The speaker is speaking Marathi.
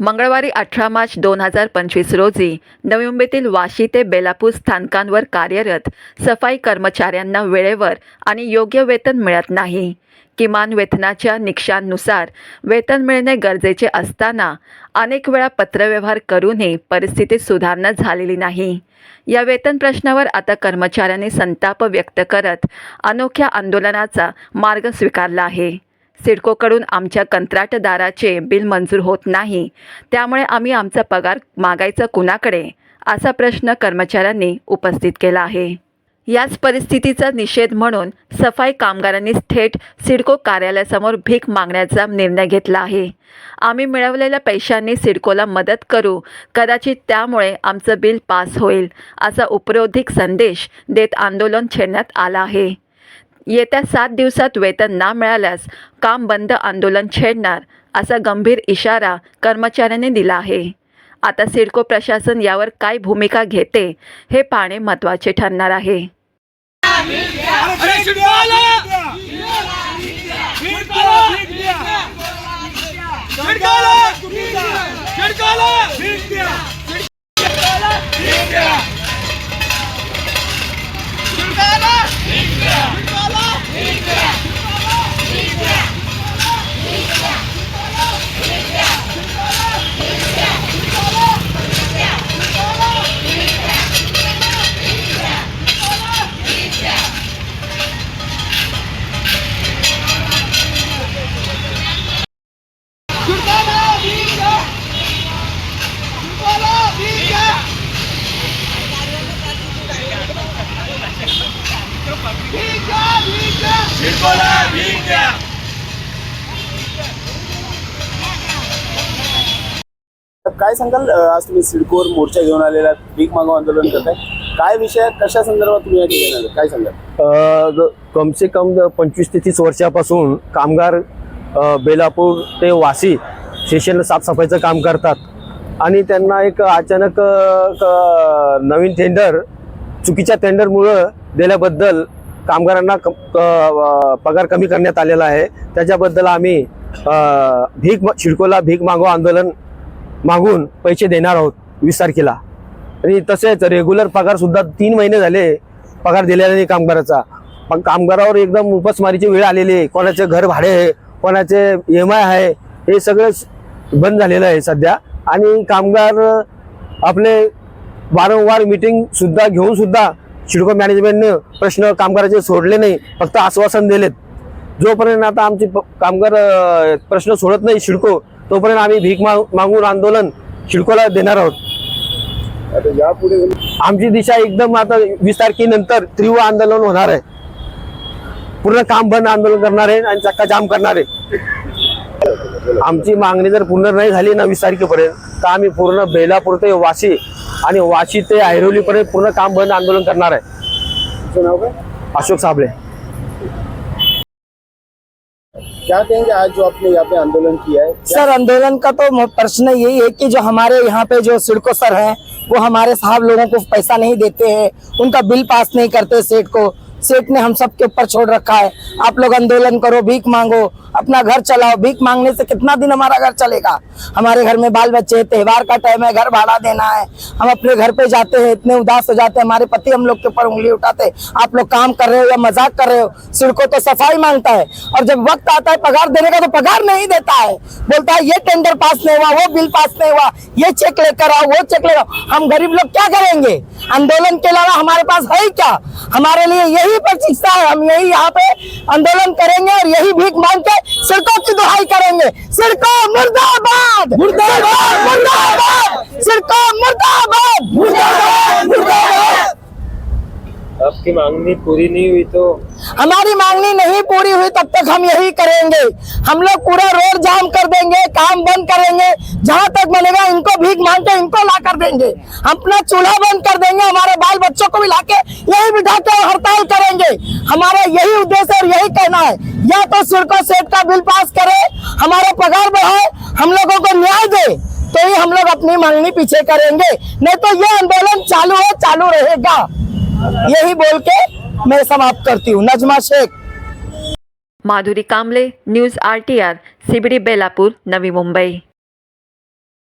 मंगळवारी अठरा मार्च दोन हजार पंचवीस रोजी नवी मुंबईतील वाशी ते बेलापूर स्थानकांवर कार्यरत सफाई कर्मचाऱ्यांना वेळेवर आणि योग्य वेतन मिळत नाही. किमान वेतनाच्या निकषांनुसार वेतन मिळणे गरजेचे असताना अनेक वेळा पत्रव्यवहार करूनही परिस्थितीत सुधारणा झालेली नाही. या वेतन प्रश्नावर आता कर्मचाऱ्यांनी संताप व्यक्त करत अनोख्या आंदोलनाचा मार्ग स्वीकारला आहे. सिडकोकडून आमच्या कंत्राटदाराचे बिल मंजूर होत नाही. त्यामुळे आम्ही आमचा पगार मागायचा कुणाकडे? असा प्रश्न कर्मचाऱ्यांनी उपस्थित केला आहे. याच परिस्थितीचा निषेध म्हणून सफाई कामगारांनी थेट सिडको कार्यालयासमोर भीक मागण्याचा निर्णय घेतला आहे. आम्ही मिळवलेल्या पैशांनी सिडकोला मदत करू. कदाचित त्यामुळे आमचं बिल पास होईल असा उपरोधिक संदेश देत आंदोलन छेडण्यात आला आहे. येत्या सात दिवसात वेतन ना मिळाल्यास काम बंद आंदोलन छेडणार असा गंभीर इशारा कर्मचाऱ्यांनी दिला आहे आता सिडको प्रशासन यावर काय भूमिका घेते हे पाहणे महत्त्वाचे ठरणार आहे अरे काय सांगाल आज तुम्ही सिडकोवर मोर्चा घेऊन आलेला भीक मागो आंदोलन करताय. काय विषय कशा संदर्भात तुम्ही या ठिकाणी काय सांगाल? कमसे कम से कम पंचवीस ते तीस वर्षापासून कामगार बेलापूर ते वासी स्टेशनला साफसफाईचं काम करतात. आणि त्यांना एक अचानक नवीन टेंडर चुकीच्या टेंडरमुळं दिल्याबद्दल कामगारांना क- पगार कमी करण्यात आलेला आहे. त्याच्याबद्दल आम्ही भीक मा- शिडकोला भीक मागो आंदोलन मागून पैसे देणार आहोत वीस तारखेला. आणि तसेच रेग्युलर पगारसुद्धा तीन महिने झाले पगार दिलेला नाही कामगाराचा. पण कामगारावर एकदम उपासमारीची वेळ आलेली आहे. कोणाचे घर भाडे आहे कोणाचे एम आय आहे हे सगळं बंद झालेलं आहे सध्या. आणि कामगार आपले वारंवार मिटिंग सुद्धा घेऊन सुद्धा शिडको मॅनेजमेंटने प्रश्न कामगाराचे सोडले नाही फक्त आश्वासन दिलेत. जोपर्यंत आता आमचे कामगार प्रश्न सोडत नाही शिडको तोपर्यंत आम्ही भीक माग- मागून आंदोलन शिडकोला देणार आहोत. आमची दिशा एकदम आता वीस तारखेनंतर तीव्र आंदोलन होणार आहे. पूर्ण काम बंद आंदोलन करणार आहे आणि चक्का जाम करणार आहे. आमची मागणी जर पूर्ण नाही झाली ना वीस तारखेपर्यंत तर आम्ही पूर्ण बेलापूर ते वाशी आणि वाशी ते ऐरोलीपर्यंत पूर्ण काम बंद आंदोलन करणार आहे. तुमचं नाव काय? अशोक साबळे. क्या कहेंगे आज जो आपने यहाँ पे आंदोलन किया है? सर आंदोलन का तो प्रश्न यही है कि जो हमारे यहाँ पे जो सिडको सर हैं वो हमारे साहब लोगों को पैसा नहीं देते हैं उनका बिल पास नहीं करते सेठ को। सेठ ने हम सबके ऊपर छोड़ रखा है। आप लोग आंदोलन करो भीख मांगो अपना घर चलाओ। भीख मांगने से कितना दिन हमारा घर चलेगा? हमारे घर में बाल बच्चे हैं, त्योहार का टाइम है घर भाड़ा देना है। हम अपने घर पे जाते हैं इतने उदास हो जाते हैं। हमारे पति हम लोग के ऊपर उंगली उठाते आप लोग काम कर रहे हो या मज़ाक कर रहे हो सिड़को तो सफ़ाई माँगता है। और जब वक्त आता है पगार देने का तो पगार नहीं देता है। बोलता है ये टेंडर पास नहीं हुआ वो बिल पास नहीं हुआ। ये चेक लेकर आओ वो चेक लेकर हम गरीब लोग क्या करेंगे? आंदोलन के अलावा हमारे पास ही क्या? हमारे लिए यही प्रतीक्षा है। हम यही यहाँ पे आंदोलन करेंगे और यही भीख मांग के सिड़कों की दुहाई करेंगे। सिड़को मुर्दाबाद! मुर्दाबाद! मुर्दाबाद! सिड़को मुर्दाबाद! मुर्दाबाद! आपकी मांगनी पूरी नहीं हुई तो? हमारी मांगनी नहीं पूरी हुई, तब तक हम यही करेंगे। हम लोग पूरा रोड जाम कर देंगे, काम बंद करेंगे, जहाँ तक बनेगा इनको भीख मांग के इनको ला कर देंगे। अपना चूल्हा बंद कर देंगे, हमारे बाल बच्चों को भी ला के यही बिठा के हड़ताल करेंगे। हमारा यही उद्देश्य और यही कहना है, या तो सिड़को सेठ का बिल पास करे, हमारा पगार बढ़ाए, हम लोगों को न्याय दे तो ही हम लोग अपनी मांगनी पीछे करेंगे। नहीं तो ये आंदोलन चालू है, चालू रहेगा। यही बोल के मैं समाप्त करती हूँ। Najma Shaikh. Madhuri Kamble news R T R CBD Belapur Belapur Navi Mumbai.